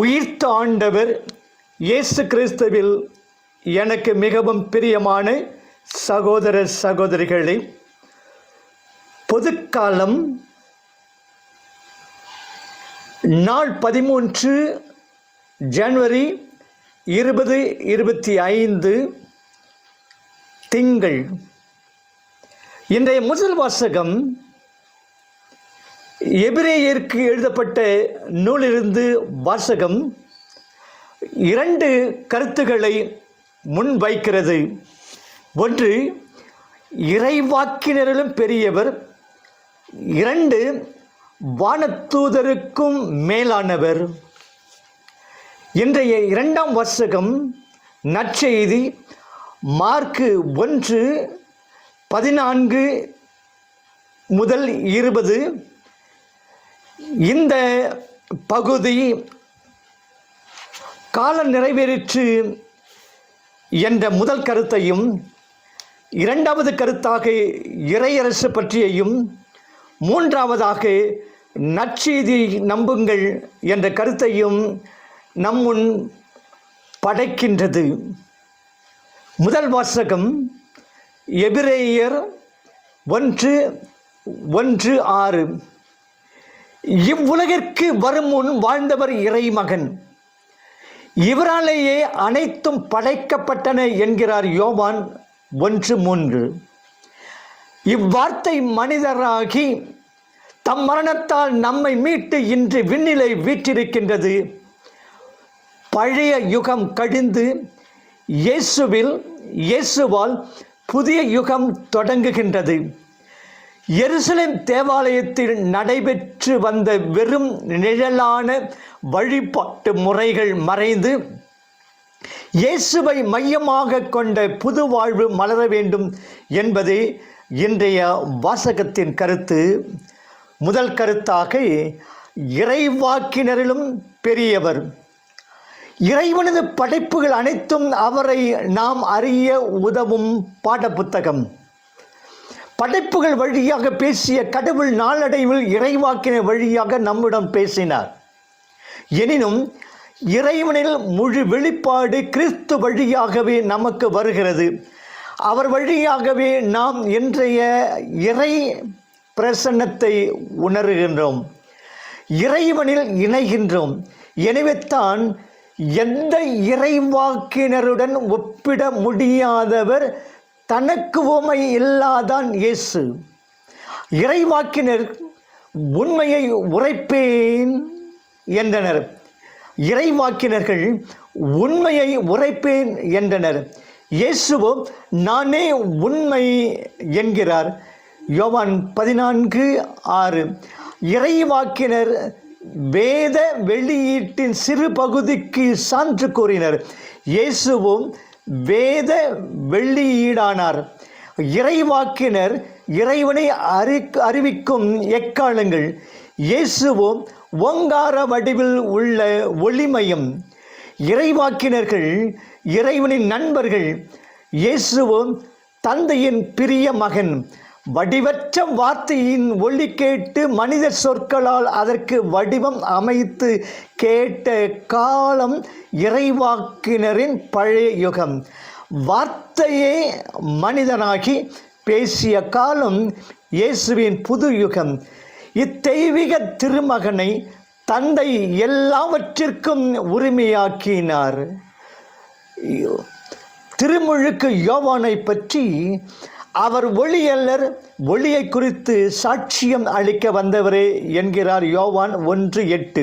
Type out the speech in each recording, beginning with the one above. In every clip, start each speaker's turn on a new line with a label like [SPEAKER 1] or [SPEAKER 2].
[SPEAKER 1] உயிர்த்த ஆண்டவர் இயேசு கிறிஸ்துவில் எனக்கு மிகவும் பிரியமான சகோதர சகோதரிகளே பொதுக்காலம் நாள் பதிமூன்று ஜனவரி இருபது இருபத்தி ஐந்து திங்கள். இன்றைய முதல் வாசகம் எபிரேயருக்கு எழுதப்பட்ட நூலிலிருந்து வாசகம் இரண்டு கருத்துக்களை முன்வைக்கிறது. ஒன்று இறைவாக்கினரிலும் பெரியவர் இரண்டு வானத்தூதருக்கும் மேலானவர். இன்றைய இரண்டாம் வாசகம் நற்செய்தி மார்க்கு ஒன்று பதினான்கு முதல் இருபது. இந்த பகுதி காலம் நிறைவேறிற்று என்ற முதல் கருத்தையும் இரண்டாவது கருத்தாக இறையரசு பற்றியையும் மூன்றாவதாக நற்செய்தி நம்புங்கள் என்ற கருத்தையும் நம்முன் படைக்கின்றது. முதல் வாசகம் எபிரேயர் ஒன்று ஒன்று ஆறு. இவ்வுலகிற்கு வரும் முன் வாழ்ந்தவர் இறைமகன். இவராலேயே அனைத்தும் படைக்கப்பட்டன என்கிறார் யோவான் ஒன்று மூன்று. இவ்வார்த்தை மனிதராகி தம் மரணத்தால் நம்மை மீட்டு இன்று விண்ணிலை வீற்றிருக்கின்றது. பழைய யுகம் கழிந்து இயேசுவில் இயேசுவால் புதிய யுகம் தொடங்குகின்றது. எருசலேம் தேவாலயத்தில் நடைபெற்று வந்த வெறும் நிழலான வழிபாட்டு முறைகள் மறைந்து இயேசுவை மையமாக கொண்ட புது வாழ்வு மலர வேண்டும் என்பது இன்றைய வாசகத்தின் கருத்து. முதல் கருத்தாக இறைவாக்கினரிலும் பெரியவர். இறைவனது படைப்புகள் அனைத்தும் அவரை நாம் அறிய உதவும் பாடப்புத்தகம். படைப்புகள் வழியாக பேசிய கடவுள் நாளடைவில் இறைவாக்கின வழியாக நம்மிடம் பேசினார். எனினும் இறைவனில் முழு வெளிப்பாடு கிறிஸ்து வழியாகவே நமக்கு வருகிறது. அவர் வழியாகவே நாம் இன்றைய இறை பிரசன்னத்தை உணர்கின்றோம். இறைவனில் இணைகின்றோம். எனவே தான் எந்த இறைவாக்கினருடன் ஒப்பிட முடியாதவர் தனக்கு உமை இல்லாதான் இயேசு. இறைவாக்கினர் உண்மையை உரைப்பேன் என்றனர். இறைவாக்கினர்கள் உண்மையை உரைப்பேன் என்றனர். இயேசுவோ நானே உண்மை என்கிறார். யோவான் பதினான்கு ஆறு. இறைவாக்கினர் வேத வெளியீட்டின் சிறு பகுதிக்கு சான்று கூறினர். இயேசுவும் வேத வெள்ளியீடானார். இறைவாக்கினர் இறைவனை அறி அறிவிக்கும் எக்காலங்கள். இயேசுவும் ஓங்கார வடிவில் உள்ள ஒளிமயம். இறைவாக்கினர்கள் இறைவனின் நண்பர்கள். இயேசுவும் தந்தையின் பிரிய மகன். வடிவற்ற வார்த்தையின் ஒளி கேட்டு மனித சொற்களால் அதற்கு வடிவம் அமைத்து கேட்ட காலம் இறைவாக்கினரின் பழைய யுகம். வார்த்தையே மனிதனாகி பேசிய காலம் இயேசுவின் புது யுகம். இத்தெய்வீக திருமகனை தந்தை எல்லாவற்றிற்கும் உரிமையாக்கினார். திருமுழுக்கு யோவானை பற்றி அவர் ஒளியல்லர் ஒளியை குறித்து சாட்சியம் அளிக்க வந்தவரே என்கிறார் யோவான் ஒன்று எட்டு.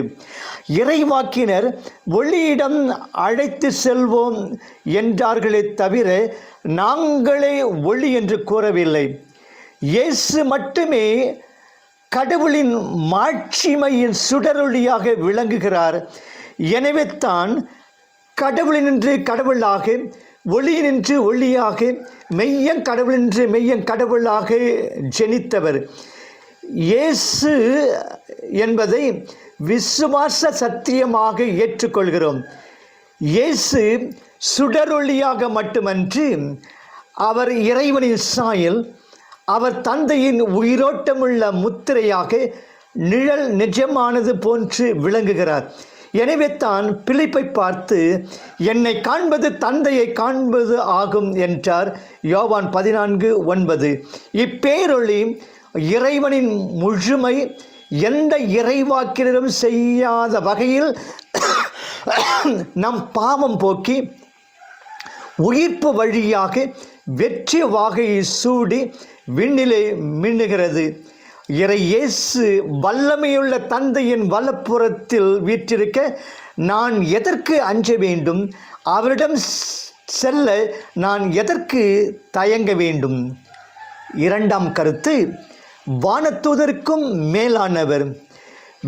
[SPEAKER 1] இறைவாக்கினர் ஒளியிடம் அழைத்து செல்வோம் என்றார்களே தவிர நாங்களே ஒளி என்று கூறவில்லை. இயேசு மட்டுமே கடவுளின் மாட்சிமையின் சுடரொளியாக விளங்குகிறார். எனவே தான் கடவுளினின்று கடவுளாக ஒளியினின்று ஒளியாக மெய்யங் கடவுளின்று மெய்யங் கடவுளாக ஜெனித்தவர். இயேசு என்பதை விசுவாச சத்தியமாக ஏற்றுக்கொள்கிறோம். இயேசு சுடரொளியாக மட்டுமன்று அவர் இறைவனின் சாயல் அவர் தந்தையின் உயிரோட்டமுள்ள முத்திரையாக நிழல் நிஜமானது போன்று விளங்குகிறார். எனவே தான் பிழைப்பை பார்த்து என்னை காண்பது தந்தையை காண்பது ஆகும் என்றார். யோவான் பதினான்கு ஒன்பது. இப்பேரொளி இறைவனின் முழுமை எந்த இறைவாக்கினரும் செய்யாத வகையில் நம் பாவம் போக்கி உயிர்ப்பு வழியாக வெற்றி வாகையை சூடி விண்ணிலே மின்னுகிறது. இறை இயேசு வல்லமையுள்ள தந்தையின் வலப்புறத்தில் வீற்றிருக்க நான் எதற்கு அஞ்ச வேண்டும்? அவரிடம் செல்ல நான் எதற்கு தயங்க வேண்டும்? இரண்டாம் கருத்து வானத்துதற்கும் மேலானவர்.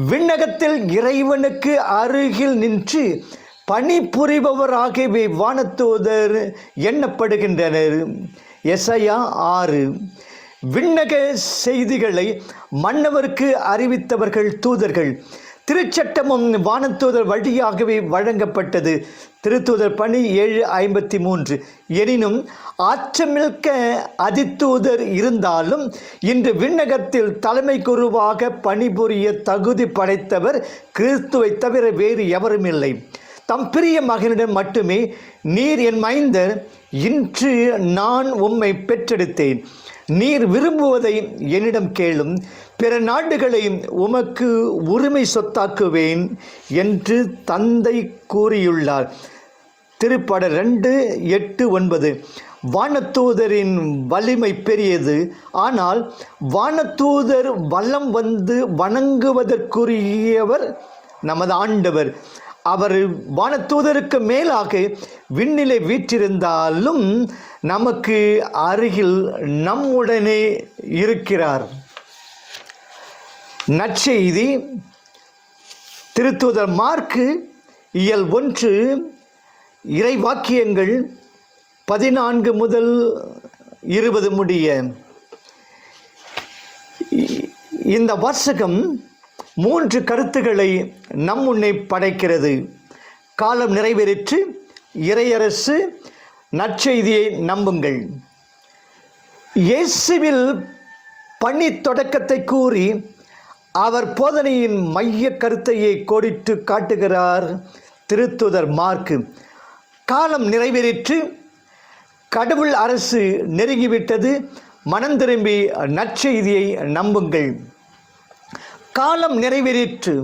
[SPEAKER 1] விண்ணகத்தில் இறைவனுக்கு அருகில் நின்று பணிபுரிபவராகவே வானத்தூதர் எண்ணப்படுகின்றனர் எசையா ஆறு விண்ணக செய்திகளை மன்னவருக்கு அறிவித்தவர்கள் தூதர்கள். திருச்சட்டமும் வானத்தூதர் வழியாகவே வழங்கப்பட்டது. திருத்தூதர் பணி ஏழு ஐம்பத்தி மூன்று எனினும் ஆற்றமிழ்க்க அதித்தூதர் இருந்தாலும் இன்று விண்ணகத்தில் தலைமை குருவாக பணிபுரிய தகுதி படைத்தவர் கிறிஸ்துவை தவிர வேறு எவரும் இல்லை தம் பிரிய மகனிடம் மட்டுமே நீர் என் மைந்தர் இன்று நான் உம்மை பெற்றெடுத்தேன். நீர் விரும்புவதை என்னிடம் கேளும். பிற நாடுகளை உமக்கு உரிமை சொத்தாக்குவேன் என்று தந்தை கூறியுள்ளார். திருப்பட ரெண்டு எட்டு ஒன்பது. வானத்தூதரின் வலிமை பெரியது. ஆனால் வானத்தூதர் வல்லம் வந்து வணங்குவதற்குரியவர் நமது ஆண்டவர். அவர் வானத்தூதருக்கு மேலாக விண்ணிலை வீற்றிருந்தாலும் நமக்கு அருகில் நம்முடனே இருக்கிறார். நற்செய்தி திருத்தூதர் மார்க்கு இயல் ஒன்று இறைவாக்கியங்கள் பதினான்கு முதல் இருபது முடிய. இந்த வாசகம் மூன்று கருத்துக்களை நம் முன்னே படைக்கிறது. காலம் நிறைவேறிற்று. இறையரசு நற்செய்தியை நம்புங்கள். இயேசுவில் பணி தொடக்கத்தை கூறி அவர் போதனையின் மைய கருத்தையை கோடிட்டு காட்டுகிறார் திருத்துதர் மார்க்கு. காலம் நிறைவேறிற்று. கடவுள் அரசு நெருங்கிவிட்டது. மனம் திரும்பி நற்செய்தியை நம்புங்கள். காலம் நிறைவேறிற்று.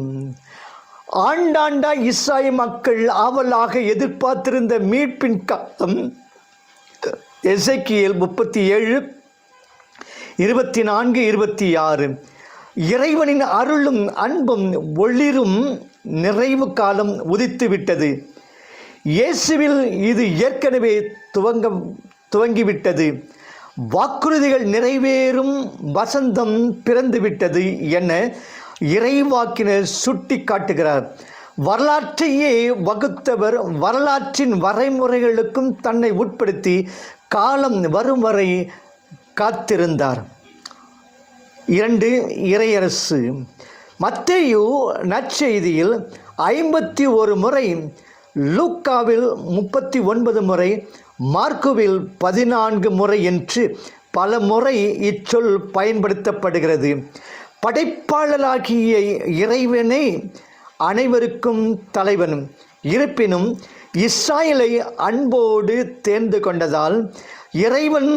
[SPEAKER 1] ஆண்டாண்டா இஸ்ராய மக்கள் ஆவலாக எதிர்பார்த்திருந்த மீட்பின் காலம் எசைக்கியல் முப்பத்தி ஏழு இருபத்தி நான்கு இருபத்தி ஆறு இறைவனின் அருளும் அன்பும் ஒளிரும் நிறைவு காலம் உதித்து விட்டது இயேசுவில் இது ஏற்கனவே துவங்க துவங்கிவிட்டது. வாக்குறுதிகள் நிறைவேறும் வசந்தம் பிறந்துவிட்டது என இறைவாக்கினர் சுட்டி காட்டுகிறார் வரலாற்றையே வகுத்தவர் வரலாற்றின் வரைமுறைகளுக்கும் தன்னை உட்படுத்தி காலம் வரும் வரை காத்திருந்தார். இரண்டு இறையரசு. மத்தேயு நற்செய்தியில் ஐம்பத்தி ஒரு முறை லூக்காவில் முப்பத்தி ஒன்பது முறை மார்க்குவில் பதினான்கு முறை என்று பல முறை இச்சொல் பயன்படுத்தப்படுகிறது. படைப்பாளராகிய இறைவனே அனைவருக்கும் தலைவனும். இருப்பினும் இஸ்ராயலை அன்போடு தேர்ந்து கொண்டதால் இறைவன்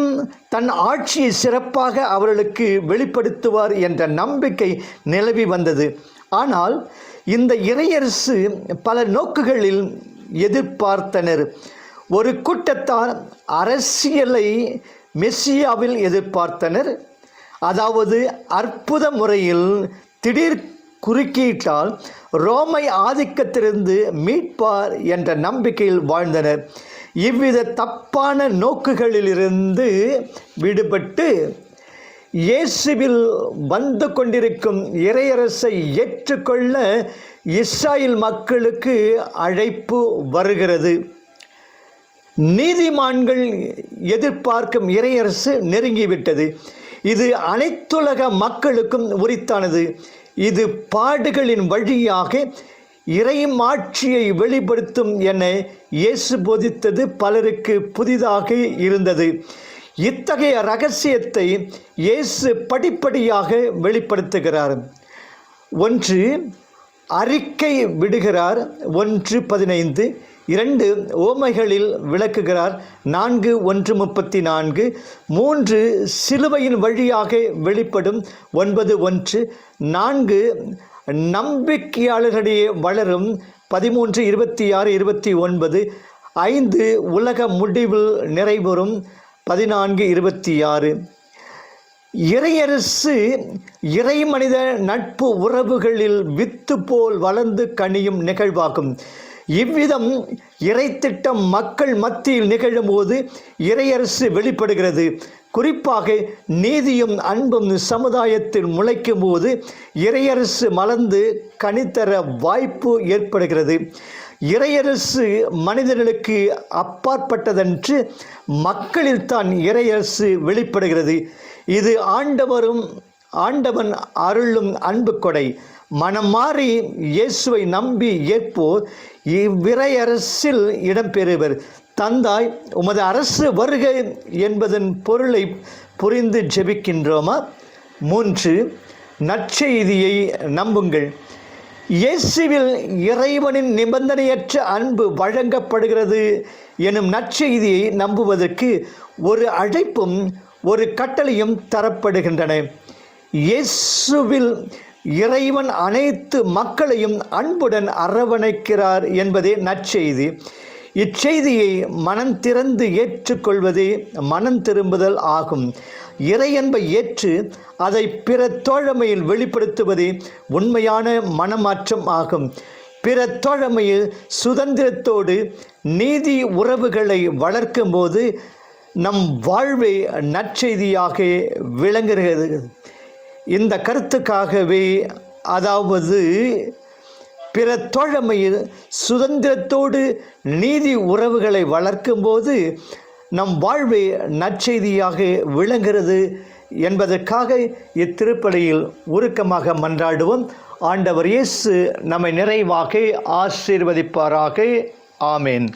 [SPEAKER 1] தன் ஆட்சியை சிறப்பாக அவர்களுக்கு வெளிப்படுத்துவார் என்ற நம்பிக்கை நிலவி வந்தது. ஆனால் இந்த இறையரசு பல நோக்குகளில் எதிர்பார்த்தனர். ஒரு கூட்டத்தார் அரசியலை மெஸ்ஸியாவில் எதிர்பார்த்தனர். அதாவது அற்புத முறையில் திடீர் குறுக்கீட்டால் ரோமை ஆதிக்கத்திலிருந்து மீட்பார் என்ற நம்பிக்கையில் வாழ்ந்தனர். இவ்வித தப்பான நோக்குகளிலிருந்து விடுபட்டு இயேசுவில் வந்து கொண்டிருக்கும் இறையரசை ஏற்றுக்கொள்ள இஸ்ராயல் மக்களுக்கு அழைப்பு வருகிறது. நீதிமான்கள் எதிர்பார்க்கும் இறையரசு நெருங்கிவிட்டது. இது அனைத்துலக மக்களுக்கும் உரித்தானது. இது பாடுகளின் வழியாக இறைமாட்சியை வெளிப்படுத்தும் என இயேசு போதித்தது பலருக்கு புதிதாக இருந்தது. இத்தகைய ரகசியத்தை இயேசு படிப்படியாக வெளிப்படுத்துகிறார். ஒன்று அறிக்கை விடுகிறார். ஒன்று பதினைந்து இரண்டு ஓமைகளில் விளக்குகிறார். நான்கு ஒன்று முப்பத்தி நான்கு. மூன்று சிலுவையின் வழியாக வெளிப்படும். ஒன்பது ஒன்று. நான்கு நம்பிக்கையாளர்களிடையே வளரும். பதிமூன்று இருபத்தி ஆறு இருபத்தி ஒன்பது. ஐந்து உலக முடிவில் நிறைவுறும். பதினான்கு இருபத்தி ஆறு. இறையரசு இறைமனித நட்பு உறவுகளில் வித்து போல் வளர்ந்து கனியும் நிகழ்வாகும். இவ்விதம் இறைத்திட்டம் மக்கள் மத்தியில் நிகழும்போது இறையரசு வெளிப்படுகிறது. குறிப்பாக நீதியும் அன்பும் சமுதாயத்தில் முளைக்கும் போது இறையரசு மலர்ந்து கனித்தர வாய்ப்பு ஏற்படுகிறது. இறையரசு மனிதர்களுக்கு அப்பாற்பட்டதன்று மக்களில் தான் இறையரசு வெளிப்படுகிறது. இது ஆண்டவரும் ஆண்டவன் அருளும் அன்பு கொடை மனம் மாறி இயேசுவை நம்பி ஏற்போர். இவ்விரையரசில் இடம்பெறுவர். தந்தாய் உமது அரசு வருக என்பதன் பொருளை புரிந்து ஜெபிக்கின்றோமா? மூன்று நற்செய்தியை நம்புங்கள். இயேசுவில் இறைவனின் நிபந்தனையற்ற அன்பு வழங்கப்படுகிறது எனும் நற்செய்தியை நம்புவதற்கு ஒரு அழைப்பும் ஒரு கட்டளையும் தரப்படுகின்றன. இயேசுவில் இறைவன் அனைத்து மக்களையும் அன்புடன் அரவணைக்கிறார் என்பதே நற்செய்தி. இச்செய்தியை மனம் திறந்து ஏற்றுக்கொள்வதே மனம் திரும்புதல் ஆகும். இறையன்பை ஏற்று அதை பிற தோழமையில் வெளிப்படுத்துவதே உண்மையான மனமாற்றம் ஆகும். பிற தோழமையில் சுதந்திரத்தோடு நீதி உறவுகளை வளர்க்கும்போது நம் வாழ்வே நற்செய்தியாக விளங்குகிறது. இந்த கருத்துக்காகவே அதாவது பிற தோழமையில் சுதந்திரத்தோடு நீதி உறவுகளை வளர்க்கும்போது நம் வாழ்வே நற்செய்தியாக விளங்குகிறது என்பதற்காக இத்திருப்பலியில் உருக்கமாக மன்றாடுவோம். ஆண்டவர் இயேசு நம்மை நிறைவாக ஆசீர்வதிப்பாராக. ஆமேன்.